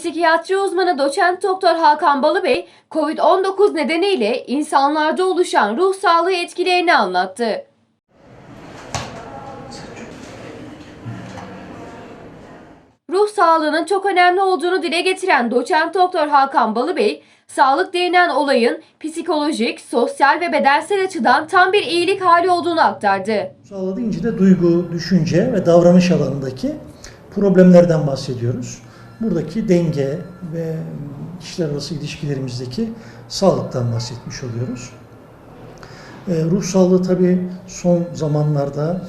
Psikiyatri uzmanı doçent doktor Hakan Balıbey, COVID-19 nedeniyle insanlarda oluşan ruh sağlığı etkilerini anlattı. Ruh sağlığının çok önemli olduğunu dile getiren doçent doktor Hakan Balıbey, sağlık denilen olayın psikolojik, sosyal ve bedensel açıdan tam bir iyilik hali olduğunu aktardı. Sağlığı deyince de duygu, düşünce ve davranış alanındaki problemlerden bahsediyoruz. Buradaki denge ve kişiler arası ilişkilerimizdeki sağlıktan bahsetmiş oluyoruz. Ee, ruh sağlığı tabii son zamanlarda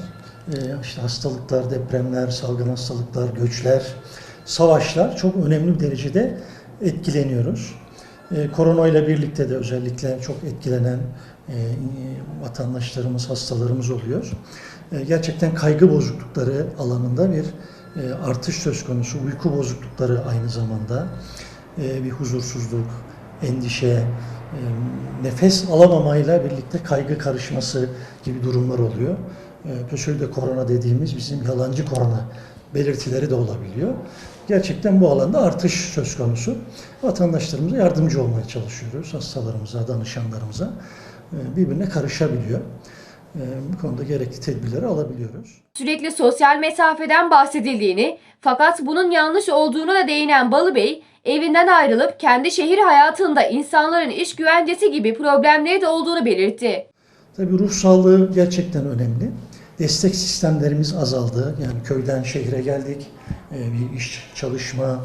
e, işte hastalıklar, depremler, salgın hastalıklar, göçler, savaşlar çok önemli bir derecede etkileniyoruz. E, korona ile birlikte de özellikle çok etkilenen e, vatandaşlarımız, hastalarımız oluyor. E, gerçekten kaygı bozuklukları alanında bir e, artış söz konusu. Uyku bozuklukları aynı zamanda e, bir huzursuzluk, endişe, e, nefes alamamayla birlikte kaygı karışması gibi durumlar oluyor. E, korona dediğimiz bizim yalancı korona belirtileri de olabiliyor. Gerçekten bu alanda artış söz konusu. Vatandaşlarımıza yardımcı olmaya çalışıyoruz. Hastalarımıza, danışanlarımıza birbirine karışabiliyor. E, Bu konuda gerekli tedbirleri alabiliyoruz. Sürekli sosyal mesafeden bahsedildiğini fakat bunun yanlış olduğunu da değinen Balıbey, evinden ayrılıp kendi şehir hayatında insanların iş güvencesi gibi problemleri de olduğunu belirtti. Tabii ruh sağlığı gerçekten önemli. Destek sistemlerimiz azaldı. Yani köyden şehre geldik. Ee, Bir iş, çalışma,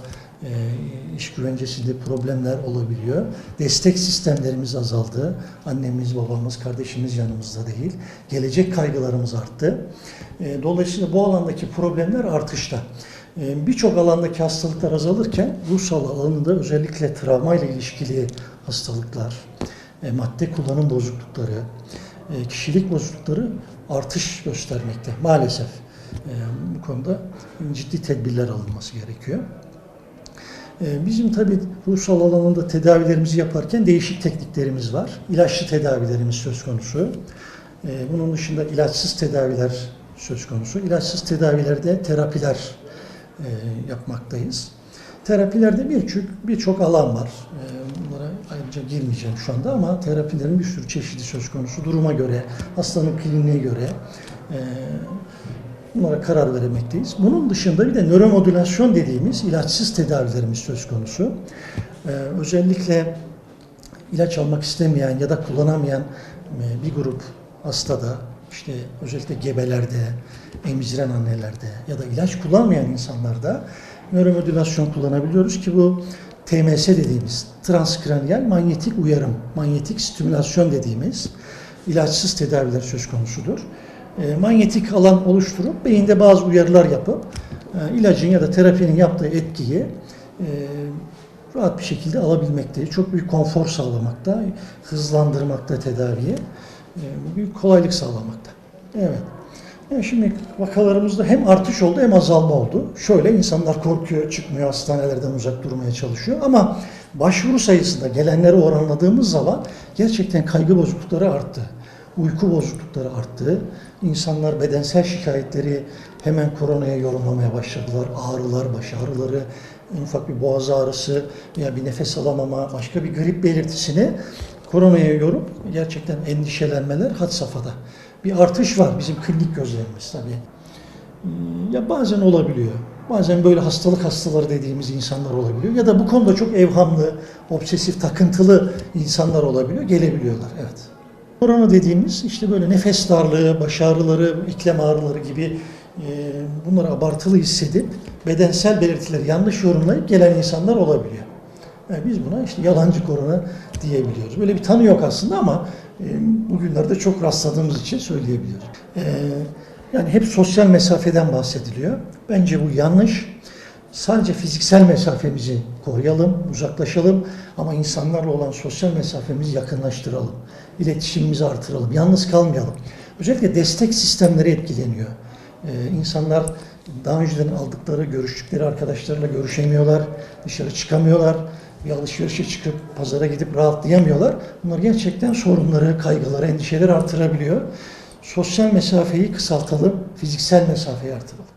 iş güvencesinde problemler olabiliyor. Destek sistemlerimiz azaldı. Annemiz, babamız, kardeşimiz yanımızda değil. Gelecek kaygılarımız arttı. Ee, Dolayısıyla bu alandaki problemler artışta. Ee, Birçok alandaki hastalıklar azalırken ruh sağlığı alanında özellikle travmayla ilişkili hastalıklar, e, madde kullanım bozuklukları, e, kişilik bozuklukları artış göstermekte maalesef. E, Bu konuda ciddi tedbirler alınması gerekiyor. E, Bizim tabii ruhsal alanında tedavilerimizi yaparken değişik tekniklerimiz var. İlaçlı tedavilerimiz söz konusu. E, Bunun dışında ilaçsız tedaviler söz konusu. İlaçsız tedavilerde terapiler e, yapmaktayız. Terapilerde birçok birçok alan var. E, Bunlara ayrıca girmeyeceğim şu anda ama terapilerin bir sürü çeşidi söz konusu. Duruma göre, hastanın kliniğine göre bunlara karar veremekteyiz. Bunun dışında bir de nöromodülasyon dediğimiz ilaçsız tedavilerimiz söz konusu. E, Özellikle ilaç almak istemeyen ya da kullanamayan e, bir grup hastada işte özellikle gebelerde, emziren annelerde ya da ilaç kullanmayan insanlarda nöromodülasyon kullanabiliyoruz ki bu TMS dediğimiz transkraniyal manyetik uyarım, manyetik stimülasyon dediğimiz ilaçsız tedaviler söz konusudur. E, manyetik alan oluşturup beyinde bazı uyarılar yapıp e, ilacın ya da terapinin yaptığı etkiyi e, rahat bir şekilde alabilmekteyiz. Çok büyük konfor sağlamakta, hızlandırmakta tedaviyi, e, büyük kolaylık sağlamakta. Evet. Yani şimdi vakalarımızda hem artış oldu hem azalma oldu. Şöyle insanlar korkuyor, çıkmıyor, hastanelerden uzak durmaya çalışıyor. Ama başvuru sayısında gelenleri oranladığımız zaman gerçekten kaygı bozuklukları arttı. Uyku bozuklukları arttı. İnsanlar bedensel şikayetleri hemen koronaya yorumlamaya başladılar. Ağrılar, baş ağrıları, en ufak bir boğaz ağrısı veya bir nefes alamama, başka bir grip belirtisini koronaya yorup gerçekten endişelenmeler had safhada. Bir artış var bizim klinik gözlemimiz tabii. Hmm, Ya bazen olabiliyor. Bazen böyle hastalık hastaları dediğimiz insanlar olabiliyor. Ya da bu konuda çok evhamlı, obsesif, takıntılı insanlar olabiliyor. Gelebiliyorlar. Evet. Korona dediğimiz işte böyle nefes darlığı, baş ağrıları, iklem ağrıları gibi e, bunları abartılı hissedip bedensel belirtileri yanlış yorumlayıp gelen insanlar olabiliyor. Yani biz buna işte yalancı korona diyebiliyoruz. Böyle bir tanı yok aslında ama e, bugünlerde çok rastladığımız için söyleyebiliyoruz. E, yani hep sosyal mesafeden bahsediliyor. Bence bu yanlış. Sadece fiziksel mesafemizi koruyalım, uzaklaşalım ama insanlarla olan sosyal mesafemizi yakınlaştıralım. İletişimimizi artıralım, yalnız kalmayalım. Özellikle destek sistemleri etkileniyor. Ee, insanlar daha önceden aldıkları, görüştükleri arkadaşlarıyla görüşemiyorlar, dışarı çıkamıyorlar, bir alışverişe çıkıp pazara gidip rahatlayamıyorlar. Bunlar gerçekten sorunları, kaygıları, endişeleri artırabiliyor. Sosyal mesafeyi kısaltalım, fiziksel mesafeyi artıralım.